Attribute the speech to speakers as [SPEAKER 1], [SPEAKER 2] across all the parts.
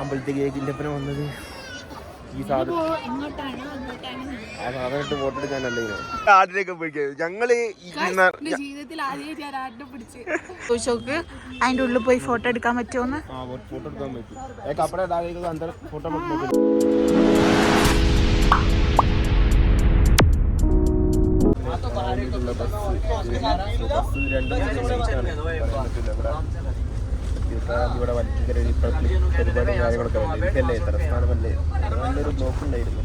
[SPEAKER 1] അമ്പലത്തേക്ക് അപ്പനെ വന്നത് ഈ സാധനം. ആ സാധനം ഇട്ട് ഫോട്ടോ എടുക്കാനല്ലേ ആടിനൊക്കെ
[SPEAKER 2] ഞങ്ങൾ ചോദിച്ചോക്ക് അതിന്റെ ഉള്ളിൽ പോയി ഫോട്ടോ എടുക്കാൻ പറ്റുമോന്ന്?
[SPEAKER 1] ആ ഫോട്ടോ എടുക്കാൻ പറ്റും. കപ്പടെ ഫോട്ടോ ബസ് രണ്ട് മണിക്കാണ് ഇവിടെ റിപ്പബ്ലിക് പരിപാടി കാര്യങ്ങളൊക്കെ വന്നു ഇതല്ലേ തലസ്ഥാനമല്ലേ? നല്ലൊരു ബ്ലോക്ക് ഉണ്ടായിരുന്നു.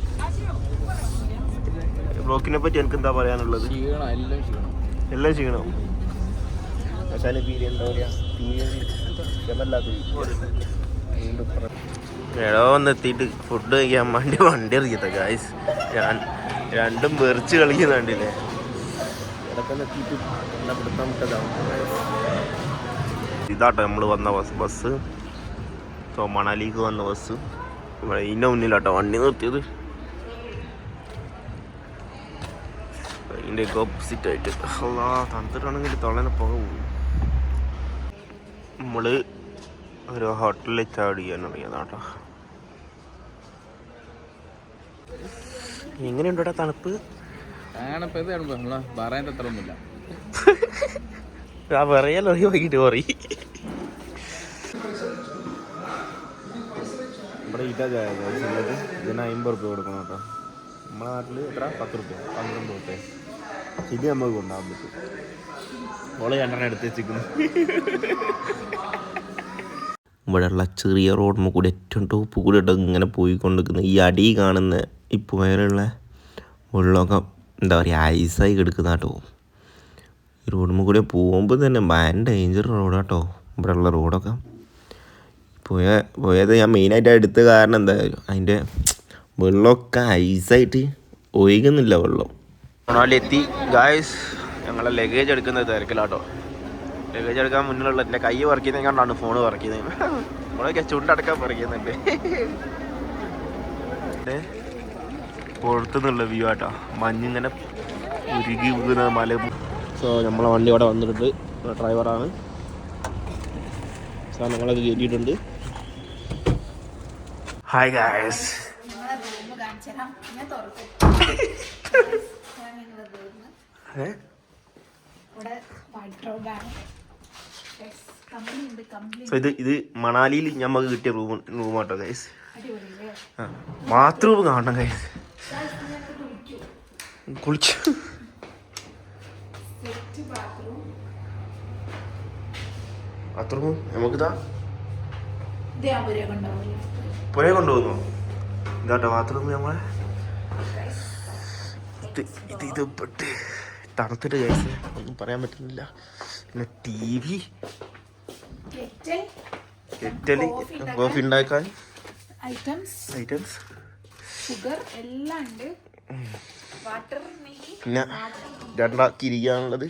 [SPEAKER 1] ബ്ലോക്കിനെ പറ്റി എനിക്ക് എന്താ പറയാനുള്ളത്? എല്ലാം ചെയ്യണം പക്ഷേ പീരി എന്താ പറയാ? എടോ വന്നെത്തിയിട്ട് ഫുഡ് കഴിക്കാൻ വേണ്ടി വണ്ടി എറിയത്തെ ഗായ്സ് ഞാൻ രണ്ടും വെറിച്ച് കളിക്കുന്നുണ്ടില്ലേ എന്നെ പിടുത്തം വിട്ടതാവും ഇതാട്ടോ നമ്മൾ വന്ന ബസ് ബസ്. സോ മണാലിക്ക് വന്ന ബസ്. ഇവിടെ ഇതിന്റെ മുന്നിലാട്ടോ വണ്ടി നിർത്തിയത്. ഇതിന്റെ ഓപ്പോസിറ്റ് ആയിട്ട്. അല്ലാ തണുത്തിട്ടാണെങ്കിൽ തൊളനെ പുക പോകും നമ്മൾ ഒരു ഹോട്ടലിൽ ചാടി ചെയ്യാൻ ഇറങ്ങിയതാട്ടോ എങ്ങനെയുണ്ടോ തണുപ്പ്?
[SPEAKER 3] തണുപ്പ് ഇത് കാണുമ്പോ നമ്മളെ പറയാൻ അത്ര
[SPEAKER 1] ആ പറയാലോ വൈകിട്ട് പറയും ഇവിടെ ഇതാ ഇതിന് അമ്പത് റുപ്യ കൊടുക്കണം കേട്ടോ. നമ്മളെ നാട്ടിൽ എത്ര? പത്ത് റുപ്യ. പന്ത്രണ്ട് റുപ്യ. ഇത് നമുക്ക് കൊണ്ടാകാൻ പറ്റും. ഓൾ രണ്ടെണ്ണം എടുത്ത് വെച്ചിരിക്കുന്നു. ഇവിടെയുള്ള ചെറിയ റോഡിന് കൂടി ഏറ്റവും ടോപ്പ് കൂടി ഇങ്ങനെ ഇങ്ങനെ പോയിക്കൊണ്ടിരിക്കുന്ന. ഈ അടി കാണുന്ന ഈ പുയലുള്ള വെള്ളമൊക്കെ എന്താ പറയുക ഐസായി കിടക്കുന്ന കേട്ടോ. റോഡിൽ കൂടെ പോകുമ്പോൾ തന്നെ ഭയങ്കര ഡേഞ്ചർ റോഡാട്ടോ. ഇവിടെയുള്ള റോഡൊക്കെ. പോയ പോയത് ഞാൻ മെയിനായിട്ട് എടുത്ത കാരണം എന്താ അതിന്റെ വെള്ളമൊക്കെ ഐസായിട്ട് ഒഴുകുന്നില്ല വെള്ളം. എത്തി ഗായ്സ് ഞങ്ങളെ ലഗേജ് എടുക്കുന്നത് തിരക്കിലാട്ടോ. ലഗേജ് എടുക്കാൻ മുന്നിലുള്ള എന്റെ കൈ വർക്ക് ചെയ്യുന്നത് കണ്ടാണ് ഫോൺ വർക്ക് ചെയ്യുന്നത്. നമ്മളൊക്കെ ചുണ്ടടക്കാൻ പറിക്കുന്നുണ്ട് പുറത്തുനിന്നുള്ള വ്യൂ ആട്ടോ. മഞ്ഞിങ്ങനെ ഉരുകി വീകുന്ന മല സോ നമ്മളെ വണ്ടി ഇവിടെ വന്നിട്ടുണ്ട്. ഡ്രൈവറാണ്. സാധനങ്ങളൊക്കെ കയറ്റിയിട്ടുണ്ട്. ഹായ് ഗായ്സ് സോ ഇത് ഇത് മണാലിയിൽ ഞമ്മക്ക് കിട്ടിയ റൂം റൂമാട്ടോ ഗൈസ് ബാത്റൂം കാണണം ഗൈസ് കുളിച്ചു.
[SPEAKER 2] ബാത്റൂം
[SPEAKER 1] നമുക്കിതാ പുര കൊണ്ടുപോകുന്നു. ഇതാട്ടോ ബാത്റൂം നമ്മളെ. ഇത് ഇത് ഇത് പെട്ട് തണുത്തിട്ട് ഗൈസ് ഒന്നും പറയാൻ പറ്റുന്നില്ല. പിന്നെ ടി വി കെറ്റലി കോഫി ഉണ്ടാക്കാൻ
[SPEAKER 2] ഐറ്റംസ്
[SPEAKER 1] ഐറ്റംസ്
[SPEAKER 2] ഷുഗർ എല്ലാം ഉണ്ട്. വാട്ടർ
[SPEAKER 1] പിന്നെ രണ്ടാക്കി ഇരിക്കാനുള്ളത്.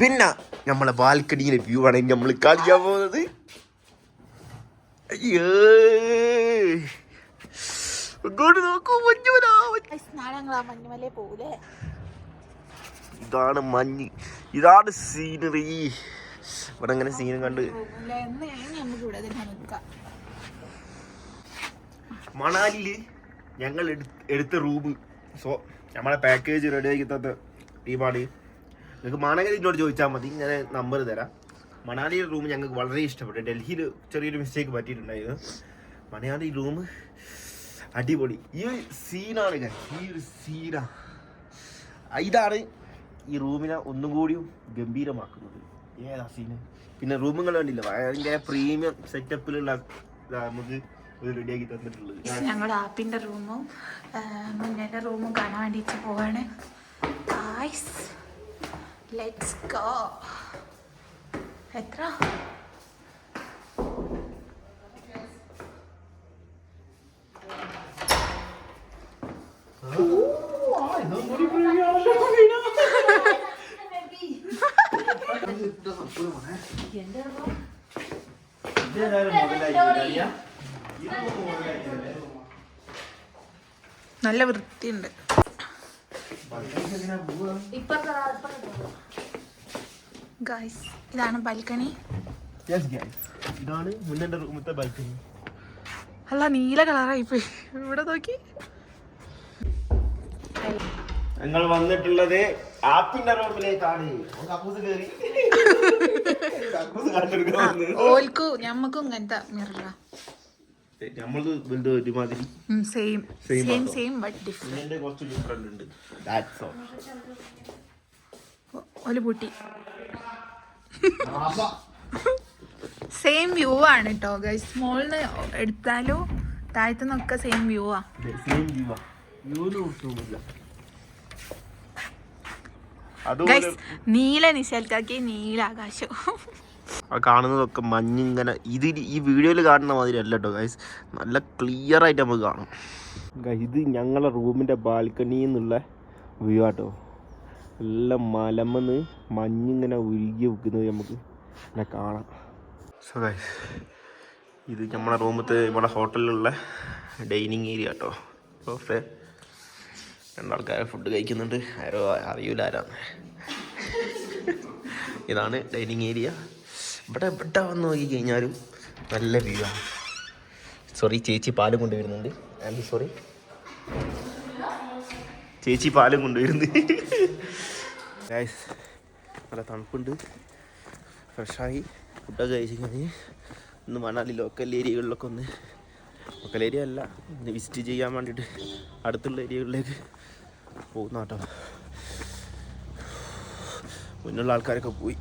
[SPEAKER 1] പിന്നെ നമ്മളെ ബാൽക്കണിയിലെ വ്യൂ ആണെങ്കിൽ നമ്മൾ കാണിക്കാൻ പോകുന്നത്. ഇങ്ങോട്ട് നോക്കൂ മഞ്ഞുമല ഇതാണ് മഞ്ഞ്. ഇതാണ് സീനറി ഇവിടെ ഇങ്ങനെ സീൻ കണ്ട്. മണാലിയിൽ ഞങ്ങൾ എടുത്ത റൂം സോ നമ്മളെ പാക്കേജ് റെഡി ആക്കി തന്ന നിങ്ങൾക്ക് മണാലി എന്നോട് ചോദിച്ചാൽ മതി. ഞാൻ നമ്പർ തരാം. മണാലിയുടെ റൂം ഞങ്ങൾക്ക് വളരെ ഇഷ്ടപ്പെട്ടു. ഡൽഹിയിൽ ചെറിയൊരു മിസ്റ്റേക്ക് പറ്റിയിട്ടുണ്ടായിരുന്നു. മണാലി റൂം അടിപൊളി. ഈ ഒരു സീനാണ്. ഈ ഒരു സീനാ ഇതാണ് ഈ റൂമിനെ ഒന്നും കൂടിയും ഗംഭീരമാക്കുന്നത്. ഏതാ സീന് പിന്നെ റൂമുകൾ കണ്ടില്ല? ഭയങ്കര പ്രീമിയം സെറ്റപ്പിലുള്ള നമുക്ക് റെഡിയാക്കി തന്നിട്ടുള്ളത്.
[SPEAKER 2] ഞങ്ങളുടെ ആപ്പിന്റെ റൂമും മുന്നേന്റെ റൂമും കാണാൻ വേണ്ടിയിട്ട് പോവാണ്. ലെറ്റ്സ് ഗോ എത്ര? നല്ല വൃത്തിയുണ്ട്. ഗായ്സ് ഇതാണ് ബാൽക്കണി.
[SPEAKER 1] ഇതാണ് റൂമത്തെ ബാൽക്കണി
[SPEAKER 2] അല്ല നീല കളറായി പോയി ഇവിടെ നോക്കി.
[SPEAKER 1] ഞങ്ങൾ വന്നിട്ടുള്ളത് ആപ്പിന്റെ റൂമിലേക്കാണ്.
[SPEAKER 2] ഓൽക്കു ഞമ്മക്കും ഇങ്ങനത്തെ മിററാ
[SPEAKER 1] നമ്മളത് വലുത് ഒരുമാതിരി
[SPEAKER 2] same same same but different
[SPEAKER 1] കുറച്ച് ഡിഫറെന്റ് ഉണ്ട്. ദാറ്റ്സ് ഓൾ
[SPEAKER 2] ഒരു പൂട്ടി സെയിം വ്യൂ ആണ് കേട്ടോ ഗൈസ് മോളിന്ന് എടുത്താലും താഴത്തുനിന്നൊക്കെ സെയിം വ്യൂ ആ. ഗൈസ് നീല നിശാൽക്കാക്കി നീല ആകാശം
[SPEAKER 1] ആ കാണുന്നതൊക്കെ മഞ്ഞിങ്ങനെ ഇത് ഈ വീഡിയോയിൽ കാണുന്ന മാതിരി അല്ല കേട്ടോ ഗൈസ് നല്ല ക്ലിയർ ആയിട്ട് നമുക്ക് കാണാം. ഇത് ഞങ്ങളെ റൂമിന്റെ ബാൽക്കണിയിൽ നിന്നുള്ള വ്യൂ ആട്ടോ. നല്ല മലമെന്ന് മഞ്ഞിങ്ങനെ ഉരുകി വെക്കുന്നത് നമുക്ക് ഇങ്ങനെ കാണാം. സോ ഗൈസ് ഇത് നമ്മുടെ റൂമത്തെ ഇവിടെ ഹോട്ടലിലുള്ള ഡൈനിങ് ഏരിയ കേട്ടോ ഓക്കെ രണ്ടാൾക്കാരെ ഫുഡ് കഴിക്കുന്നുണ്ട്. ആരോ അറിയൂല ആരാന്ന്. ഇതാണ് ഡൈനിങ് ഏരിയ. ഇവിടെ ഇവിടെ വന്ന് നോക്കി കഴിഞ്ഞാലും നല്ല വ്യൂ ആണ്. സോറി ചേച്ചി പാലും കൊണ്ടുവരുന്നുണ്ട്. ആൻഡ് സോറി ചേച്ചി പാലും കൊണ്ടുവരുന്നു ഗൈസ് നല്ല തണുപ്പുണ്ട്. ഫ്രഷായി ഫുഡൊക്കെ കഴിച്ച് കഴിഞ്ഞ് ഇന്ന് മണാലി ലോക്കൽ ഏരിയകളിലൊക്കെ ഒന്ന് ലോക്കൽ ഏരിയ അല്ല ഒന്ന് വിസിറ്റ് ചെയ്യാൻ വേണ്ടിയിട്ട് അടുത്തുള്ള ഏരിയകളിലേക്ക് പോകുന്ന കേട്ടോ മുന്നുള്ള ആൾക്കാരൊക്കെ പോയി.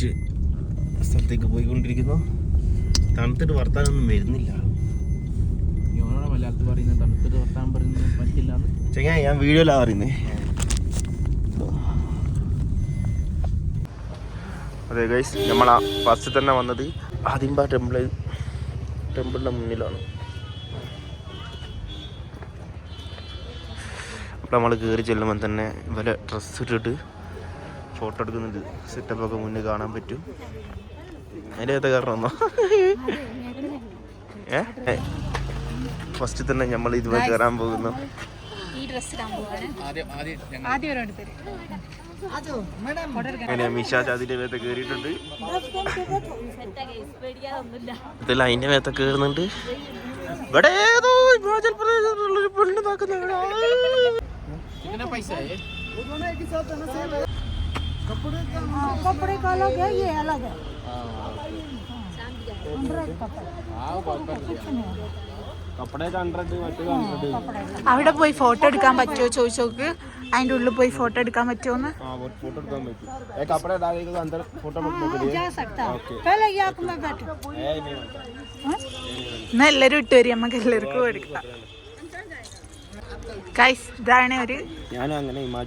[SPEAKER 1] ഫസ്റ്റ് സ്ഥലത്തേക്ക് പോയിക്കൊണ്ടിരിക്കുന്നു. തണുത്തിട്ട് വർത്താനൊന്നും വരുന്നില്ല.
[SPEAKER 3] പറയുന്നത് തണുത്തിട്ട് വർത്താൻ പറയുന്നത് പറ്റില്ല
[SPEAKER 1] ചെങ്ങ ഞാൻ വീഡിയോയിലാണ് പറയുന്നത് അതെ ഗൈസ് നമ്മൾ ആ ഫസ്റ്റ് തന്നെ വന്നത് ആദിമ്പ ടെമ്പിൾ ടെമ്പിളിന്റെ മുന്നിലാണ്. അപ്പോൾ നമ്മൾ കയറി ചെല്ലുമ്പോൾ തന്നെ ഇവരെ ഡ്രസ്സ് ഇട്ടിട്ട് ഫോട്ടോ എടുക്കുന്നുണ്ട്. സെറ്റപ്പൊക്കെ മുന്നേ കാണാൻ പറ്റും. അതിന്റെ അകത്തെ കാരണം ഒന്നോ? ഫസ്റ്റ് തന്നെ നമ്മൾ ഇതുപോലെ കയറാൻ പോകുന്നു. അങ്ങനെ മിഷാ ചാതിന്റെ മേത്ത് കയറിയിട്ടുണ്ട്. ഇത് ലൈനിന്റെ മേത്ത് ഇവിടെ ഏതോ ഹിമാചൽ പ്രദേശിലുള്ള ഒരു
[SPEAKER 3] പെണ്ണ് നോക്കുന്നുണ്ട് कपड़े का
[SPEAKER 4] कपड़े। का अलग है। ये अलग है
[SPEAKER 2] അവിടെ പോയി ഫോട്ടോ എടുക്കാൻ പറ്റുമോ ചോദിച്ചു നോക്ക് അതിന്റെ ഉള്ളിൽ പോയി ഫോട്ടോ എടുക്കാൻ പറ്റുമോന്ന്
[SPEAKER 1] ഫോട്ടോ എടുക്കാൻ പറ്റും.
[SPEAKER 2] എല്ലാരും ഇട്ട് വരും നമുക്ക് എല്ലാവർക്കും എടുക്കാം. ഗൈസ് ഇതാണ് ഒരു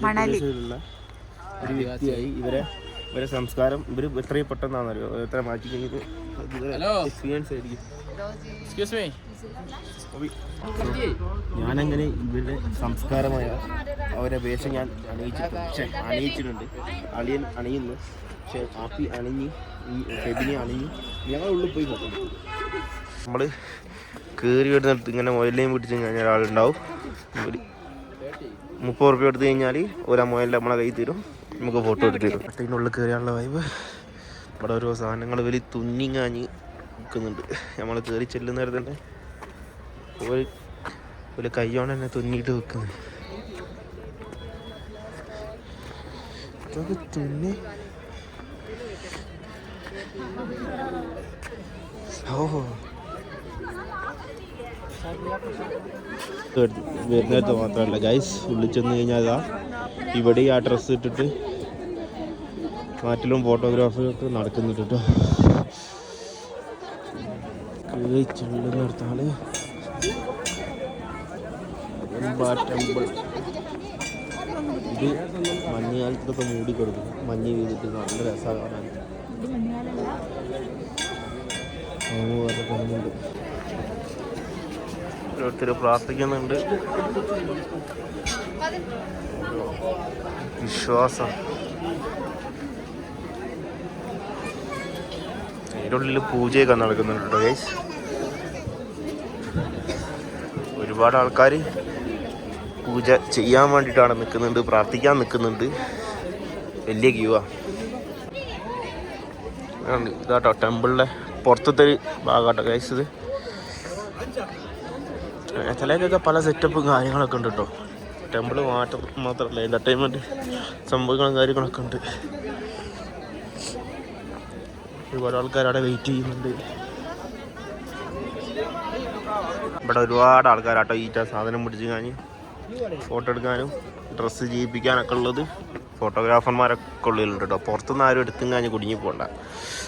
[SPEAKER 2] മണാലി.
[SPEAKER 1] ഒരു വ്യക്തിയായി ഇവരെ ഇവരെ സംസ്കാരം ഇവർ എത്രയും പെട്ടെന്നാണല്ലോ അറിയോ എത്ര മാറ്റി ഞാനങ്ങനെ ഇവരുടെ സംസ്കാരമായ അവരെ വേഷം ഞാൻ അണിയിച്ചിട്ടുണ്ട് അണിയിച്ചിട്ടുണ്ട്. അളിയൻ അണിയുന്നു. പക്ഷേ ആപ്പി അണിഞ്ഞ് ഈ ഫെബിനെ അണിഞ്ഞ് ഞങ്ങൾ ഉള്ളിൽ പോയി നോക്കും നമ്മൾ കയറി വരുന്നിടത്ത് ഇങ്ങനെ മൊയലിനെയും പിടിച്ച് കഴിഞ്ഞാൽ ഒരാളുണ്ടാവും. മുപ്പത് റുപ്യ എടുത്തു കഴിഞ്ഞാൽ ഒരു മൊയലിൽ നമ്മളെ കയ്യിൽ തരും. നമുക്ക് ഫോട്ടോ എടുത്ത് തരും. അതിനുള്ളിൽ കയറിയാനുള്ള വൈബ് ഇവിടെ ഓരോ സാധനങ്ങൾ വലിയ തുന്നിങ്ങാഞ്ഞ് നിൽക്കുന്നുണ്ട്. നമ്മൾ കയറി ചെല്ലുന്നേരം തന്നെ ഒരു ഒരു കയ്യോണ്ട് തന്നെ തുന്നിയിട്ട് വെക്കുന്നത് ഇതൊക്കെ തുന്നി. ഓഹോ. വരുന്നിടത്ത് മാത്രമല്ല ഗൈസ് ഉള്ളിൽ ചെന്ന് കഴിഞ്ഞാൽ ഇതാ. ഇവിടെ ആ ഡ്രസ്സ് ഇട്ടിട്ട് മാറ്റിലും ഫോട്ടോഗ്രാഫി ഒക്കെ നടക്കുന്നുണ്ട് കേട്ടോ ചെല്ലുന്നിടത്താണ് അരമ്പ ടെമ്പിൾ ഇത് മഞ്ഞുകാലത്തൊക്കെ മൂടി കൊടുക്കും. മഞ്ഞ് ചെയ്തിട്ട് നല്ല രസമാണ്. കാണാൻ വേറെ കാണുന്നുണ്ട് ഓരോരുത്തർ പ്രാർത്ഥിക്കുന്നുണ്ട്. വിശ്വാസം. അതിന്റെ ഉള്ളിൽ പൂജയൊക്കെ നടക്കുന്നുണ്ട് കേട്ടോ ഗൈസ് ഒരുപാട് ആൾക്കാർ പൂജ ചെയ്യാൻ വേണ്ടിയിട്ടാണ് നിൽക്കുന്നുണ്ട് പ്രാർത്ഥിക്കാൻ നിൽക്കുന്നുണ്ട്. വലിയ ആ. ഇതാട്ടോ ടെമ്പിളിന്റെ പുറത്തത്തെ ഭാഗമാട്ടോ ഗൈസ് ഇത്. ചിലതൊക്കെ പല സെറ്റപ്പും കാര്യങ്ങളൊക്കെ ഉണ്ട് കേട്ടോ ടെമ്പിൾ മാറ്റം മാത്രമല്ല എന്റർടൈൻമെന്റ് സംഭവങ്ങളും കാര്യങ്ങളൊക്കെ ഉണ്ട്. ഒരുപാട് ആൾക്കാർ അവിടെ വെയിറ്റ് ചെയ്യുന്നുണ്ട്. ഇവിടെ ഒരുപാട് ആൾക്കാരാട്ടോ ഈറ്റ സാധനം പിടിച്ച് കഴിഞ്ഞ്. ഫോട്ടോ എടുക്കാനും ഡ്രസ്സ് ചെയ്യിപ്പിക്കാനൊക്കെ ഉള്ളത് ഫോട്ടോഗ്രാഫർമാരൊക്കെ ഉള്ളിലുണ്ട് കേട്ടോ പുറത്തുനിന്ന് ആരും എടുത്തും കഴിഞ്ഞ് കുടുങ്ങി പോകണ്ട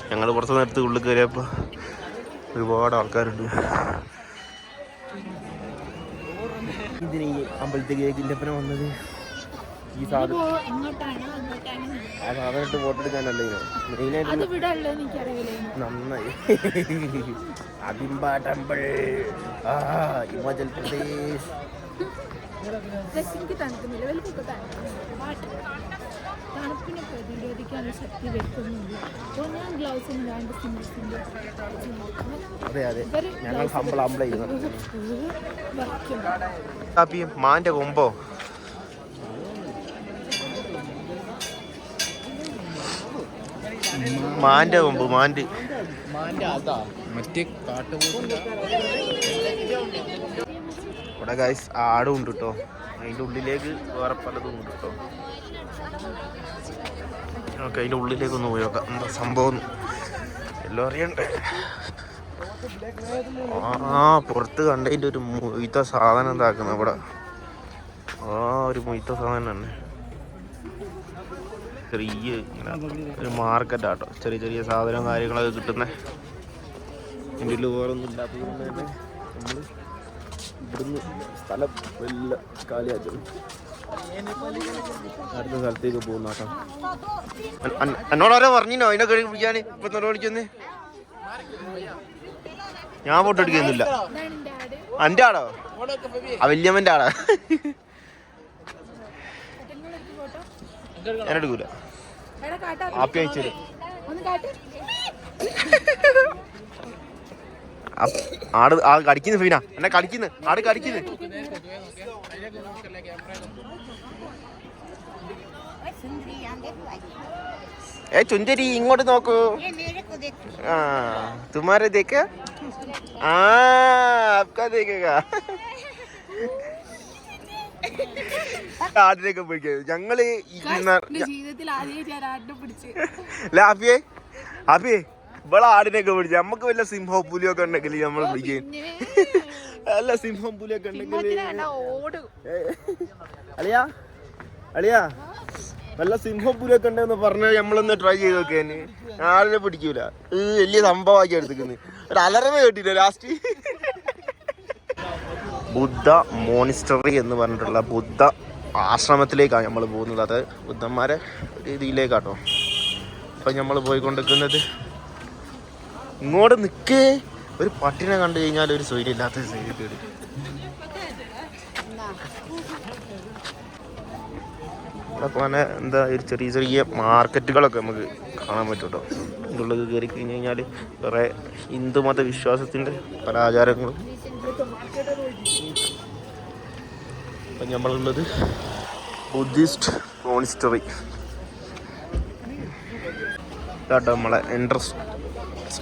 [SPEAKER 1] ഞങ്ങൾ പുറത്തുനിന്ന് എടുത്ത് ഉള്ളിൽ കയറിയപ്പോൾ ഒരുപാട് ആൾക്കാരുണ്ട്. ഇതിന് ഈ അമ്പലത്തേക്ക് ഇതിന്റെ വന്നത്? ഈ സാധനം. ആ സാധനം ഇട്ട് ഫോട്ടോ എടുക്കാനല്ലേ മെയിനായിട്ട് നന്നായി. അതിമ്പ ടെമ്പിൾ ആ ഹിമാചൽ പ്രദേശ്.
[SPEAKER 2] എനിക്ക് തണുക്കുന്നില്ല. വലിയ തണുപ്പിനെ പ്രതിരോധിക്കാൻ ശക്തി വെക്കുന്നുണ്ട്. അപ്പോൾ ഞാൻ ഗ്ലൗസ് സിംഗിൾസിന്റെ
[SPEAKER 1] കാപ്പി മാന്റെ കൊമ്പോ? മാന്റെ കൊമ്പ് മാന്റെ
[SPEAKER 3] മറ്റേ
[SPEAKER 1] ഗൈസ് ആടും ഉണ്ട് കേട്ടോ അതിന്റെ ഉള്ളിലേക്ക് വേറെ പലതും ഉണ്ട് കേട്ടോ. ഓക്കെ അതിന്റെ ഉള്ളിലേക്ക് ഒന്ന് പോയി നോക്കാം. എന്താ സംഭവം എല്ലാം അറിയണ്ടേ? ആ പുറത്ത് കണ്ടതിന്റെ ഒരു മൊയ്ത്ത സാധനം ഇതാക്കുന്ന ഇവിടെ. ആ ഒരു മൊയ്ത്ത സാധനം തന്നെ. ചെറിയ ഒരു മാർക്കറ്റ് ആട്ടോ ചെറിയ ചെറിയ സാധനവും കാര്യങ്ങളൊക്കെ കിട്ടുന്നേ. എന്റെ ഉള്ളിൽ വേറെ ഒന്നും ഇല്ലാത്തത് കൊണ്ട് തന്നെ നമ്മൾ ഇവിടുന്ന് സ്ഥലം വല്ല കാലിയാക്കും അടുത്ത സ്ഥലത്തേക്ക് പോകുന്ന കേട്ടോ എന്നോടാരോ പറഞ്ഞിനോ? അതിനെ കഴിഞ്ഞ് പിടിക്കാന്? ഇപ്പൊ എന്നോട് വിളിക്കുന്നേ? ഞാൻ ഫോട്ടോ എടുക്കുന്നില്ല.
[SPEAKER 2] എന്റെ ആട്
[SPEAKER 1] ആ വല്യമ്മന്റെ ആടാ ഞാൻ എടുക്കൂല. ആപ്പി അയച്ചു തരും
[SPEAKER 2] ഒന്ന് കാട്ട്
[SPEAKER 1] ആ- ആട് ആ കടിക്കുന്നു ഫീന എന്നെ കടിക്കുന്നു ആട് കടിക്കുന്നു. ഏ ചുഞ്ചരി ഇങ്ങോട്ട് നോക്കൂ. ആ തുമാരെ തേക്ക്. ആ അപ്കാ ആടിനൊക്കെ പിടിക്കും
[SPEAKER 2] ഞങ്ങൾ ജീവിതത്തിൽ ആദ്യമായിട്ട് ആടിനെ പിടിച്ച്
[SPEAKER 1] അല്ല അബിയെ അബിയെ ഇവിടെ ആടിനൊക്കെ പിടിച്ച. നമുക്ക് വല്ല സിംഹവും പുലിയൊക്കെ ഉണ്ടെങ്കിൽ നമ്മൾ പിടിക്കും. അല്ല സിംഹം പുലിയൊക്കെ ഉണ്ടെങ്കിൽ അളിയാ അളിയാ. വല്ല സിംഹം പുലിയൊക്കെ ഉണ്ടെന്ന് പറഞ്ഞ നമ്മളൊന്ന് ട്രൈ ചെയ്ത് നോക്കിയാന് ആടിനെ പിടിക്കൂല. ഇത് വലിയ സംഭവമാക്കി എടുത്തിക്കുന്നു ഒരു അലറമ കേട്ടില്ല ലാസ്റ്റ് ബുദ്ധ മോണിസ്റ്ററി എന്ന് പറഞ്ഞിട്ടുള്ള ബുദ്ധ ആശ്രമത്തിലേക്കാണ് നമ്മൾ പോകുന്നത്. അത് ബുദ്ധന്മാരെ രീതിയിലേക്കാട്ടോ. അപ്പം നമ്മൾ പോയിക്കൊണ്ടിരിക്കുന്നത് ഇങ്ങോട്ട് നിക്കേ. ഒരു പട്ടിനെ കണ്ടു കഴിഞ്ഞാൽ ഒരു സൈഡ് ഇല്ലാത്ത സൈഡ് പോലെ എന്താ ഒരു ചെറിയ ചെറിയ മാർക്കറ്റുകളൊക്കെ നമുക്ക് കാണാൻ പറ്റും കേട്ടോ ഇതുള്ളത് കയറി കഴിഞ്ഞ് കഴിഞ്ഞാൽ കുറേ ഹിന്ദുമത വിശ്വാസത്തിന്റെ പല ആചാരങ്ങളും ഇപ്പം നമ്മളുള്ളത് ബുദ്ധിസ്റ്റ് മോണിസ്റ്ററി. കേട്ടോ നമ്മളെ എൻട്രൻസ്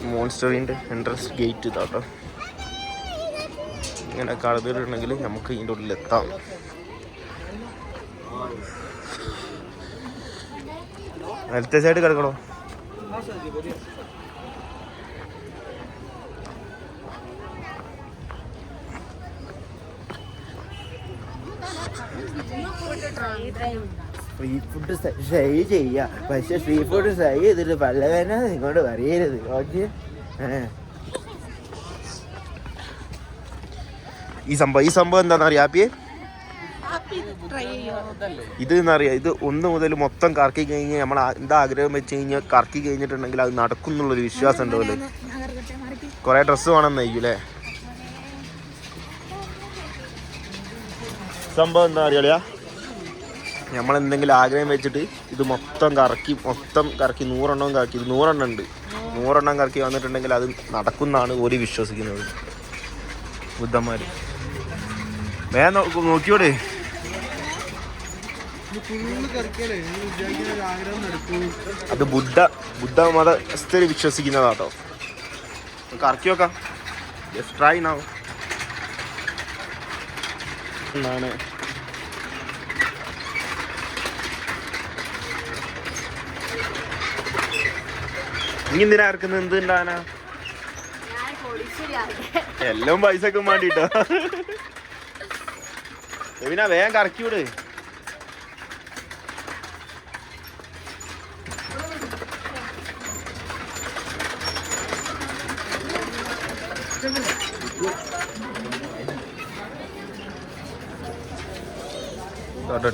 [SPEAKER 1] മോൺസ്റ്ററിന്റെ എൻട്രൻസ് ഗേറ്റ് ഇതാട്ടോ. ഇങ്ങനെ കടന്നിട്ടുണ്ടെങ്കിൽ നമുക്ക് ഇതിന്റെ ഉള്ളിൽ എത്താം. വലത്തെ സൈഡ് കിടക്കണോ? സ്ട്രീറ്റ് ഫുഡ് ട്രൈ ചെയ്യാം. പക്ഷെ സ്ട്രീറ്റ് ഫുഡ് ട്രൈ ചെയ്തിട്ട് പല്ലവേന ഇങ്ങോട്ട് പറയരുത് ഓക്കെ? ഈ സംഭവം ഈ സംഭവം എന്താണെന്ന് അറിയാം ആപ്പിയെ? ഇത് എന്നറിയാം ഇത് ഒന്ന് മുതൽ മൊത്തം കറക്കി കഴിഞ്ഞ് നമ്മൾ എന്താ ആഗ്രഹം വെച്ച് കഴിഞ്ഞാൽ കറക്കി കഴിഞ്ഞിട്ടുണ്ടെങ്കിൽ അത് നടക്കും എന്നുള്ളൊരു വിശ്വാസം ഉണ്ടാവില്ലേ
[SPEAKER 2] അല്ലേ
[SPEAKER 1] കുറേ ഡ്രസ്സ് വേണം നയിക്കൂലേ സംഭവം എന്താ അറിയാ നമ്മൾ എന്തെങ്കിലും ആഗ്രഹം വെച്ചിട്ട് ഇത് മൊത്തം കറക്കി മൊത്തം കറക്കി നൂറെണ്ണം കറക്കി ഇത് നൂറെണ്ണം ഉണ്ട്. നൂറെണ്ണം കറക്കി വന്നിട്ടുണ്ടെങ്കിൽ അത് നടക്കുന്നാണ് ഓര് വിശ്വസിക്കുന്നത്. ബുദ്ധന്മാർ വേ നോക്കിയോടെ. അത് ബുദ്ധ ബുദ്ധ മതസ്ഥര് വിശ്വസിക്കുന്നതാട്ടോ. കറക്കി നോക്കാം. ജസ്റ്റ് ട്രൈ നാവും എന്താണ് ഇനി എന്തിനാ ഇറക്കുന്നത് എന്ത് ഉണ്ടാനാ എല്ലാം പൈസക്കും വേണ്ടിട്ടോ. വേഗം കറക്കി വിട്.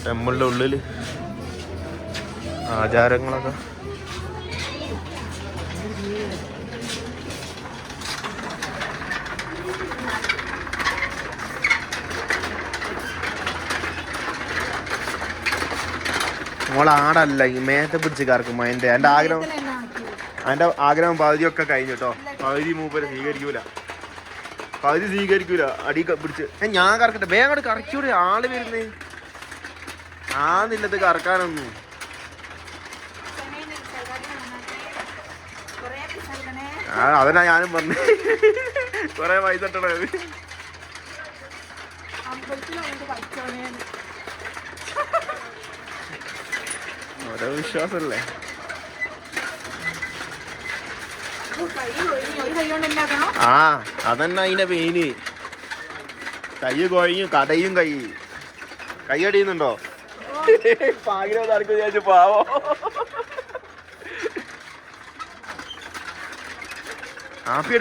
[SPEAKER 1] ടെമ്പിളിന്റെ ഉള്ളിൽ ആചാരങ്ങളൊക്കെ. മോളെ ആടല്ല ഈ മേത്തെ പിടിച്ച് കറക്കും അതിന്റെ. എന്റെ ആഗ്രഹം അതിന്റെ ആഗ്രഹം പകുതിയൊക്കെ കഴിഞ്ഞു കേട്ടോ പകുതി മൂപ്പര് സ്വീകരിക്കൂല. പകുതി സ്വീകരിക്കൂല. അടി പിടിച്ച്. ഞാൻ കറക്കട്ടെ. വേഗം അങ്ങോട്ട് കറക്കൂടെ. ആൾ വരുന്നേ. ആ നിന്നത് കറക്കാനൊന്നും ആ അതന്നാ ഞാനും പറഞ്ഞു. കൊറേ പൈസ ഇട്ടണത് ഓരോ വിശ്വാസല്ലേ? ആ അതന്നെ അതിന്റെ പെയിന് കൈ കൊഴിഞ്ഞു കടയും കൈ. കൈ അടിയുന്നുണ്ടോ? പാകിലോ തറക്ക് വിചാരിച്ചു പാവോ.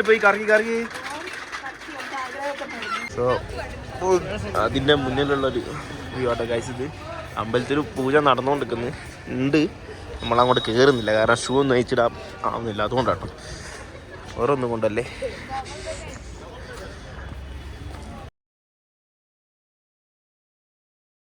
[SPEAKER 1] പോയി കറങ്ങി കറങ്ങി. സോ അതിന്റെ മുന്നിലുള്ളൊരു വ്യൂ ആട്ടോ ഇത്. അമ്പലത്തിൽ പൂജ നടന്നുകൊണ്ടിരിക്കുന്നത് ഉണ്ട്. നമ്മളങ്ങോട്ട് കയറുന്നില്ല കാരണം ഷൂ ഒന്നും അയച്ചിടാൻ ആവുന്നില്ല അതുകൊണ്ടാട്ടോ വേറെ ഒന്നും കൊണ്ടല്ലേ?